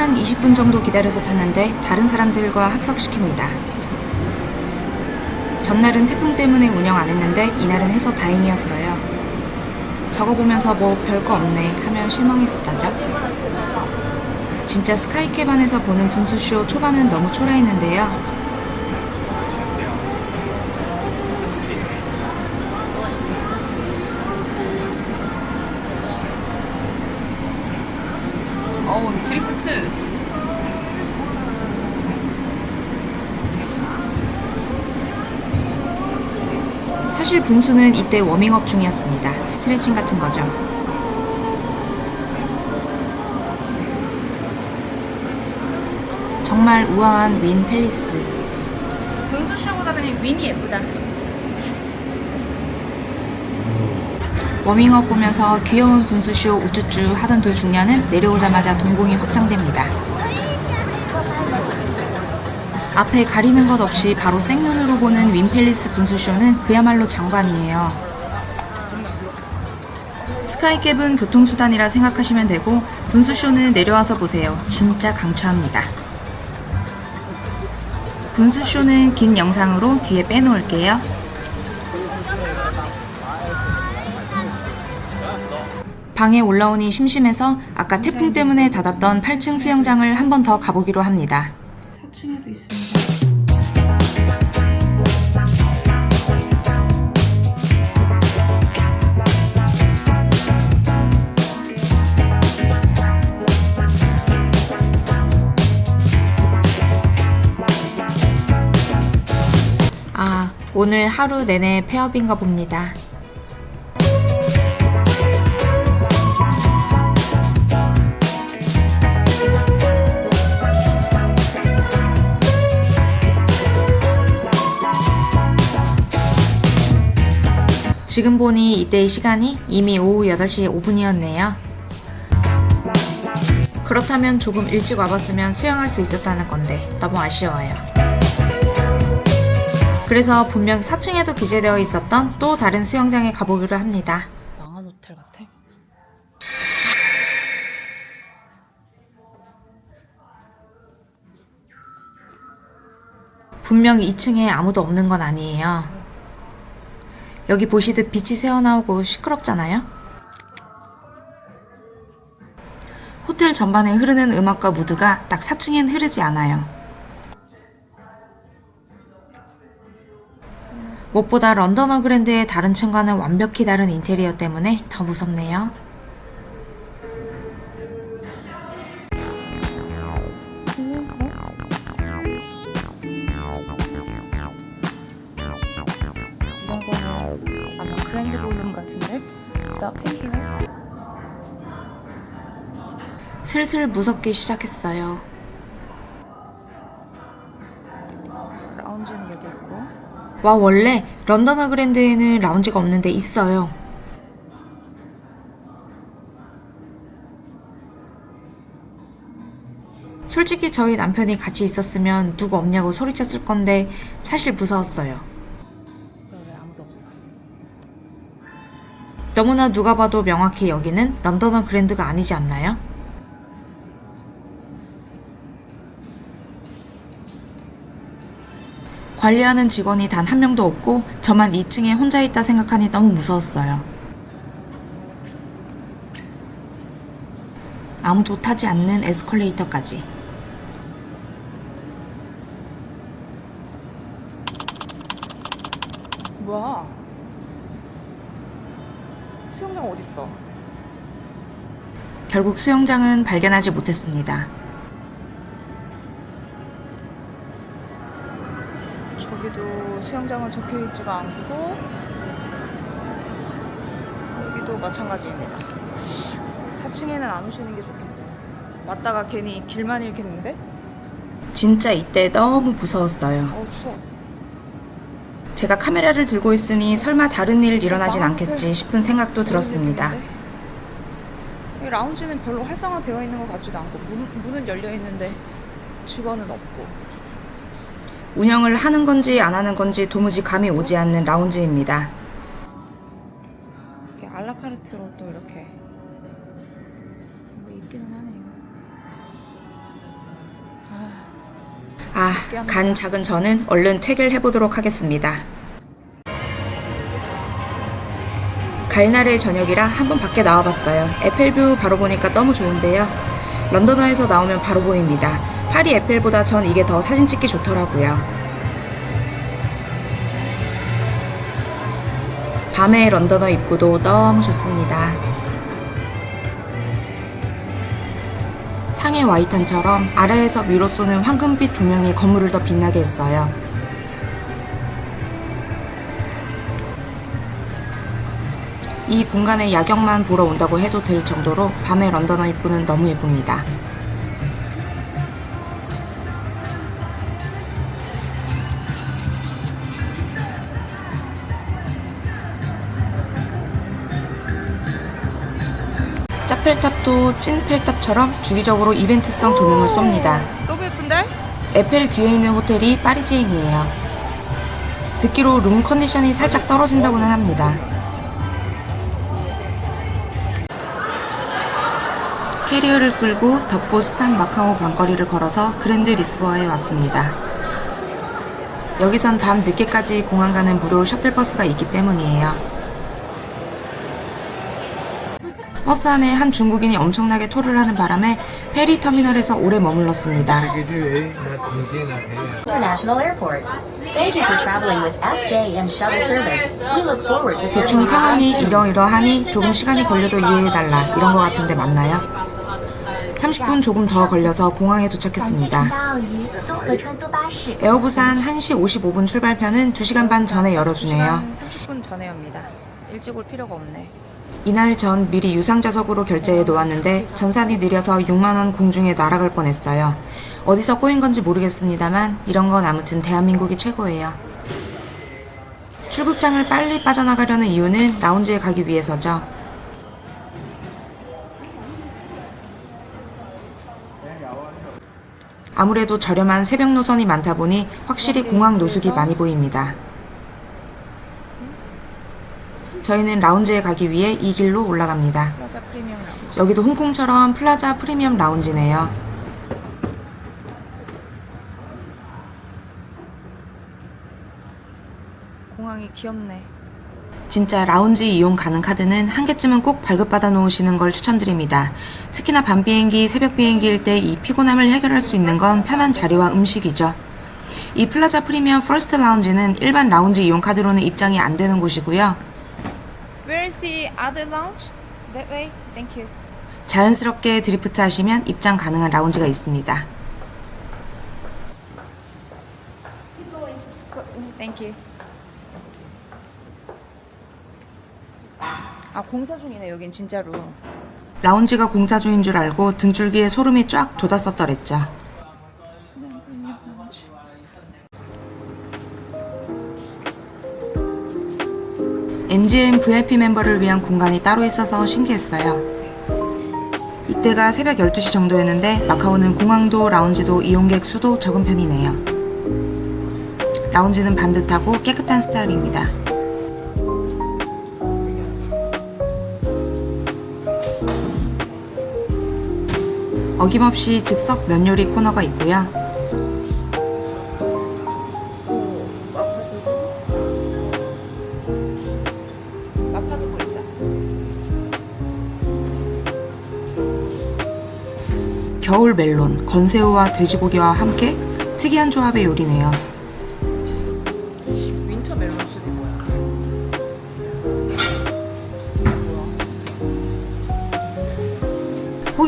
한 20분 정도 기다려서 탔는데 다른 사람들과 합석시킵니다. 전날은 태풍 때문에 운영 안 했는데 이날은 해서 다행이었어요. 저거 보면서 뭐 별거 없네 하면 실망했었다죠. 진짜 스카이캡 안에서 보는 분수쇼 초반은 너무 초라했는데요. 드리프트 사실 분수는 이때 워밍업 중이었습니다. 스트레칭 같은 거죠. 정말 우아한 윈 팰리스. 분수 쇼보다 그냥 윈이 예쁘다 워밍업 보면서 귀여운 분수쇼 우쭈쭈 하던 두 중년은 내려오자마자 동공이 확장됩니다. 앞에 가리는 것 없이 바로 생눈으로 보는 윈펠리스 분수쇼는 그야말로 장관이에요. 스카이캡은 교통수단이라 생각하시면 되고 분수쇼는 내려와서 보세요. 진짜 강추합니다. 분수쇼는 긴 영상으로 뒤에 빼놓을게요. 방에 올라오니 심심해서 아까 태풍 때문에 닫았던 8층 수영장을 한 번 더 가보기로 합니다. 4층에도 있습니다 아, 오늘 하루 내내 폐업인가 봅니다. 지금 보니 이때의 시간이 이미 오후 8시 5분이었네요. 그렇다면 조금 일찍 와봤으면 수영할 수 있었다는 건데 너무 아쉬워요. 그래서 분명 4층에도 기재되어 있었던 또 다른 수영장에 가보기로 합니다. 망한 호텔 같아 분명 2층에 아무도 없는 건 아니에요. 여기 보시듯 빛이 새어나오고 시끄럽잖아요? 호텔 전반에 흐르는 음악과 무드가 딱 4층엔 흐르지 않아요. 무엇보다 런던 어 그랜드의 다른 층과는 완벽히 다른 인테리어 때문에 더 무섭네요. 나 탱킹을 슬슬 무섭기 시작했어요. 라운지는 여기 있고 와 원래 런던 어 그랜드에는 라운지가 없는데 있어요. 솔직히 저희 남편이 같이 있었으면 누구 없냐고 소리쳤을 건데 사실 무서웠어요. 너무나 누가 봐도 명확히 여기는 런던어 그랜드가 아니지 않나요? 관리하는 직원이 단 한 명도 없고 저만 2층에 혼자 있다 생각하니 너무 무서웠어요. 아무도 타지 않는 에스컬레이터까지. 뭐야 어딨어 결국 수영장은 발견하지 못했습니다. 저기도 수영장은 적혀있지가 않고 여기도 마찬가지입니다 4층에는 안 오시는 게 좋겠어요 왔다가 괜히 길만 잃겠는데? 진짜 이때 너무 무서웠어요. 어 추워 제가 카메라를 들고 있으니 설마 다른 일 일어나진 않겠지 싶은 생각도 들었습니다. 이 라운지는 별로 활성화되어 있는 것 같지도 않고 문, 문은 열려 있는데 직원은 없고 운영을 하는 건지 안 하는 건지 도무지 감이 오지 않는 라운지입니다. 이렇게 알라카르트로 또 이렇게 뭐 있기는 하네요. 아, 간 작은 저는 얼른 퇴근을 해보도록 하겠습니다. 갈날의 저녁이라 한번 밖에 나와봤어요. 에펠뷰 바로 보니까 너무 좋은데요. 런던어에서 나오면 바로 보입니다. 파리 에펠보다 전 이게 더 사진 찍기 좋더라고요. 밤의 런던어 입구도 너무 좋습니다. 상해 와이탄처럼 아래에서 위로 쏘는 황금빛 조명이 건물을 더 빛나게 했어요. 이 공간의 야경만 보러 온다고 해도 될 정도로 밤의 런던어 입구는 너무 예쁩니다. 짜펠탑도 찐 펠탑처럼 주기적으로 이벤트성 조명을 쏩니다. 너무 예쁜데? 에펠 뒤에 있는 호텔이 파리지앵이에요. 듣기로 룸 컨디션이 살짝 떨어진다고는 합니다. 캐리어를 끌고 덥고 습한 마카오 밤거리를 걸어서 그랜드 리스보아에 왔습니다. 여기선 밤 늦게까지 공항 가는 무료 셔틀버스가 있기 때문이에요. 버스 안에 한 중국인이 엄청나게 토를 하는 바람에 페리 터미널에서 오래 머물렀습니다. 대충 상황이 이러이러하니 조금 시간이 걸려도 이해해달라 이런 거 같은데 맞나요? 30분 조금 더 걸려서 공항에 도착했습니다. 에어부산 1시 55분 출발편은 2시간 반 전에 열어주네요. 30분 전에 옵니다. 일찍 올 필요가 없네. 이날 전 미리 유상좌석으로 결제해 놓았는데 전산이 느려서 6만원 공중에 날아갈 뻔했어요. 어디서 꼬인 건지 모르겠습니다만 이런 건 아무튼 대한민국이 최고예요. 출국장을 빨리 빠져나가려는 이유는 라운지에 가기 위해서죠. 아무래도 저렴한 새벽 노선이 많다 보니 확실히 공항 노숙이 많이 보입니다. 저희는 라운지에 가기 위해 이 길로 올라갑니다. 여기도 홍콩처럼 플라자 프리미엄 라운지네요. 공항이 귀엽네. 진짜 라운지 이용 가능 카드는 한 개쯤은 꼭 발급받아 놓으시는 걸 추천드립니다. 특히나 밤 비행기, 새벽 비행기일 때 이 피곤함을 해결할 수 있는 건 편한 자리와 음식이죠. 이 플라자 프리미엄 퍼스트 라운지는 일반 라운지 이용 카드로는 입장이 안 되는 곳이고요. Where is the other lounge? That way. Thank you. 자연스럽게 드리프트 하시면 입장 가능한 라운지가 있습니다. Thank you. 아 공사 중이네 여긴 진짜로. 라운지가 공사 중인 줄 알고 등줄기에 소름이 쫙 돋았었더랬죠. MGM VIP 멤버를 위한 공간이 따로 있어서 신기했어요. 이때가 새벽 12시 정도였는데 마카오는 공항도 라운지도 이용객 수도 적은 편이네요. 라운지는 반듯하고 깨끗한 스타일입니다. 어김없이 즉석 면 요리 코너가 있고요. 겨울 멜론, 건새우와 돼지고기와 함께 특이한 조합의 요리네요.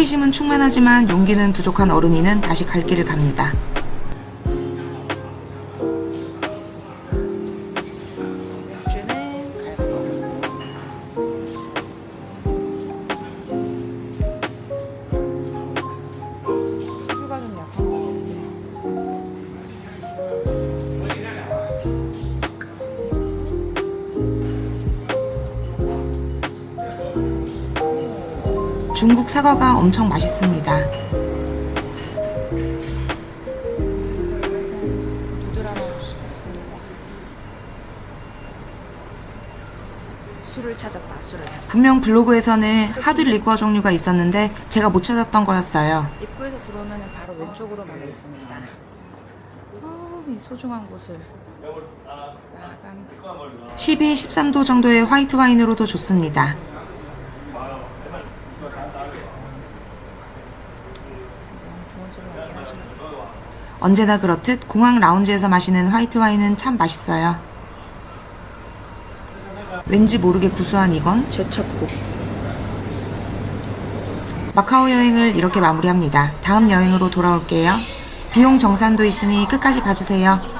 호기심은 충만하지만 용기는 부족한 어른이는 다시 갈 길을 갑니다. 중국 사과가 엄청 맛있습니다. 술을 찾았다. 술을. 분명 블로그에서는 하드 리qu어 종류가 있었는데 제가 못 찾았던 거였어요. 입구에서 들어오면 바로 왼쪽으로 가고 있습니다. 아, 이 소중한 곳을. 12, 13도 정도의 화이트 와인으로도 좋습니다. 좋은 소리 없긴 하지만. 언제나 그렇듯 공항 라운지에서 마시는 화이트 와인은 참 맛있어요. 왠지 모르게 구수한 이건 제첩국. 마카오 여행을 이렇게 마무리합니다. 다음 여행으로 돌아올게요. 비용 정산도 있으니 끝까지 봐주세요.